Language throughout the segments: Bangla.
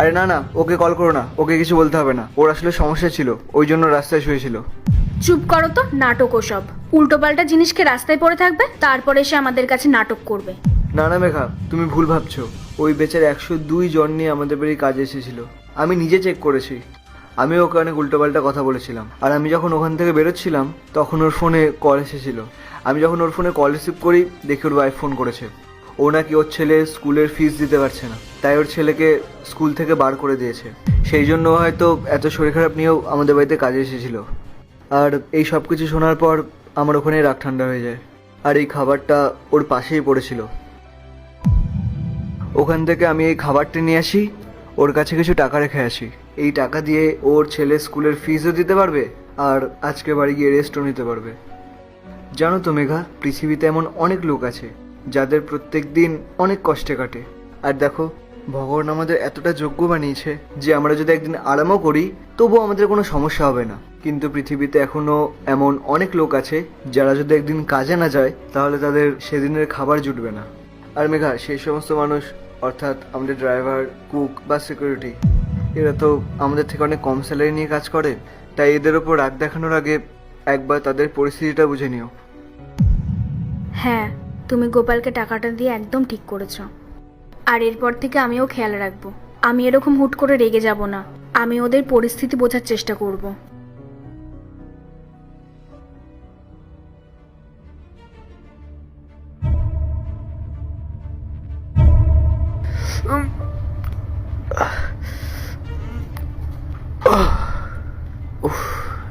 আরে না না ওকে কল করো না ওকে কিছু বলতে হবে না। ওর আসলে সমস্যা ছিল ওই জন্য রাস্তায় শুয়েছিল। চুপ করো তো নাটক ওসব। উল্টোপাল্টা জিনিসকে রাস্তায় পড়ে থাকবে তারপরে এসে আমাদের কাছে নাটক করবে। না না মেঘা তুমি ভুল ভাবছ। ওই বেচার একশো দুই জন নিয়ে আমাদের বাড়ি কাজে এসেছিল। আমি নিজে চেক করেছি। আমি ওকে অনেক উল্টোপাল্টা কথা বলেছিলাম। আর আমি যখন ওখান থেকে বেরোচ্ছিলাম তখন ওর ফোনে কল এসেছিল। আমি যখন ওর ফোনে কল রিসিভ করি দেখি ওর ওয়াইফ ফোন করেছে। ও নাকি ওর ছেলে স্কুলের ফিস দিতে পারছে না। তাই ওর ছেলেকে স্কুল থেকে বার করে দিয়েছে। সেই জন্য হয়তো এত শরীর খারাপ নিয়েও আমাদের বাড়িতে কাজে এসেছিল। আর এই সব কিছু শোনার পর আমার ওখানে রাগ ঠান্ডা হয়ে যায়। আর এই খাবারটা ওর পাশেই পড়েছিল। ওখান থেকে আমি এই খাবারটি নিয়ে আসি, ওর কাছে কিছু টাকা রেখে আসি। এই টাকা দিয়ে ওর ছেলে স্কুলের ফিজও দিতে পারবে আর আজকে বাড়ি গিয়ে রেস্টও নিতে পারবে। জানো তো মেঘা, পৃথিবীতে এমন অনেক লোক আছে, যাদের প্রত্যেক দিন অনেক কষ্টে কাটে। আর দেখো ভগবান আমাদের এতটা যোগ্য বানিয়েছে যে আমরা যদি একদিন আরামও করি, তবুও আমাদের কোনো সমস্যা হবে না। কিন্তু পৃথিবীতে এখনও এমন অনেক লোক আছে, যারা যদি একদিন কাজে না যায়, তাহলে তাদের সেদিনের খাবার জুটবে না। আর মেঘা, সেই সমস্ত মানুষ, অর্থাৎ আমাদের ড্রাইভার, কুক বা সিকিউরিটি, এরা তো আমাদের থেকে অনেক কম স্যালারি নিয়ে কাজ করে, তাই এদের ওপর রাগ দেখানোর আগে একবার তাদের পরিস্থিতিটা বুঝে নিও। হ্যাঁ তুমি গোপালকে টাকাটা দিয়ে একদম ঠিক করেছ। আর এরপর থেকে আমিও খেয়াল রাখব। আমি এরকম হুট করে রেগে যাব না। আমি ওদের পরিস্থিতি বোঝার চেষ্টা করব।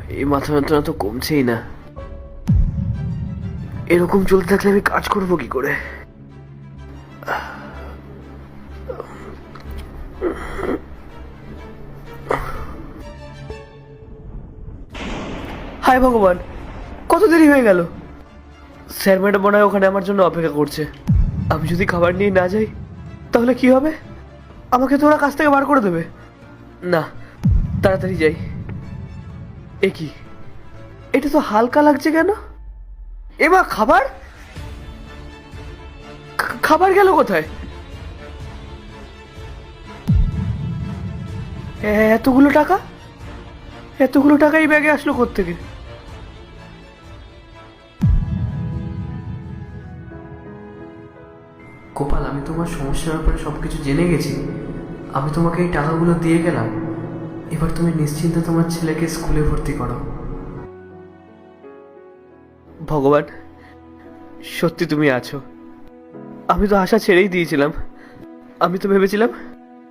এই মাথা যন্ত্রণা তো কমছেই না। এরকম চলতে থাকলে আমি কাজ করব কি করে? হায় ভগবান, কত দেরি হয়ে গেল? স্যার ম্যাডাম মনে হয় ওখানে আমার জন্য অপেক্ষা করছে। আমি যদি খাবার নিয়ে না যাই, তাহলে কি হবে? আমাকে তো ওরা কাছ থেকে বার করে দেবে। না, তাড়াতাড়ি যাই। এ কি? এটা তো হালকা লাগছে কেন? এমা খাবার? খাবার গেল কোথায়? এতগুলো টাকা? এতগুলো টাকা এই ব্যাগে আসলো কোত্থেকে? গোপাল আমি তোমার সমস্যার ব্যাপারে সব কিছু জেনে গেছি। আমি তোমাকে এই টাকাগুলো দিয়ে গেলাম। এবার তুমি নিশ্চিন্তে তোমার ছেলেকে স্কুলে ভর্তি করো। ভগবান সত্যি তুমি আছো। আমি তো আশা ছেড়েই দিয়েছিলাম। আমি তো ভেবেছিলাম